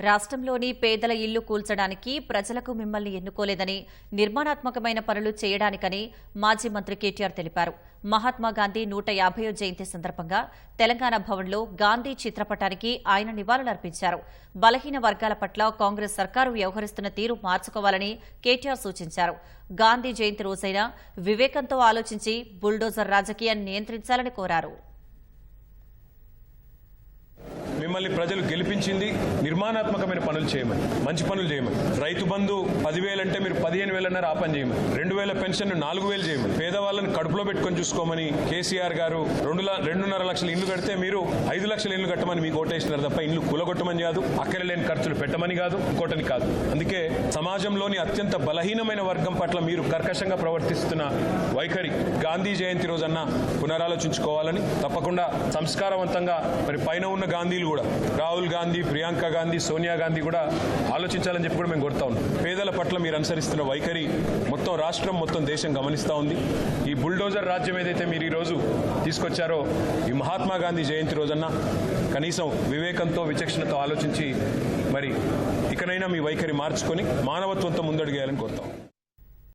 రాష్ట్రంలోని పేదల ఇల్లు కూల్చడానికి ప్రజలకు మిమ్మల్ని ఎన్నుకోలేదని నిర్మాణాత్మకమైన పనులు చేయడానికని మాజీ మంత్రి కేటీఆర్ తెలిపారు. మహాత్మాగాంధీ నూట యాభైవ జయంతి సందర్భంగా తెలంగాణ భవన్లో గాంధీ చిత్రపటానికి ఆయన నివాళులర్పించారు బలహీన వర్గాల పట్ల కాంగ్రెస్ సర్కారు వ్యవహరిస్తున్న తీరు మార్చుకోవాలని కేటీఆర్ సూచించారు. గాంధీ జయంతి రోజైనా వివేకంతో ఆలోచించి బుల్డోజర్ రాజకీయాన్ని నియంత్రించాలని కోరారు. మిమ్మల్ని ప్రజలు గెలిపించింది నిర్మాణాత్మకమైన పనులు చేయమని మంచి పనులు చేయమని. రైతు బంధు పదివేలు అంటే మీరు పదిహేను వేలన్నర ఆ పని చేయమని. రెండు వేల పెన్షన్ నాలుగు వేలు చేయమని. పేదవాళ్ళని కడుపులో పెట్టుకొని చూసుకోమని కేసీఆర్ గారు రెండు ల- రెండున్నర లక్షల ఇల్లు కడితే మీరు ఐదు లక్షల ఇల్లు కట్టమని మీకు ఓటేసినారు తప్ప ఇల్లు కూలగొట్టమని కాదు అక్కడ లేని ఖర్చులు పెట్టమని కాదు ఇంకోటని కాదు. అందుకే సమాజంలోని అత్యంత బలహీనమైన వర్గం పట్ల మీరు కర్కశంగా ప్రవర్తిస్తున్న వైఖరి గాంధీ జయంతి రోజన్న పునరాలోచించుకోవాలని తప్పకుండా సంస్కారవంతంగా మరి పైన ఉన్న గాంధీలు కూడా రాహుల్ గాంధీ ప్రియాంక గాంధీ సోనియా గాంధీ కూడా ఆలోచించాలని చెప్పి కూడా మేము కొడతా ఉన్నాం. పేదల పట్ల మీరు అనుసరిస్తున్న వైఖరి మొత్తం రాష్ట్రం మొత్తం దేశం గమనిస్తూ ఉంది. ఈ బుల్డోజర్ రాజ్యం ఏదైతే మీరు ఈరోజు తీసుకొచ్చారో ఈ మహాత్మా గాంధీ జయంతి రోజన్న కనీసం వివేకంతో విచక్షణతో ఆలోచించి మరి ఇకనైనా మీ వైఖరి మార్చుకొని మానవత్వంతో ముందడుగేయాలని కోరుతాం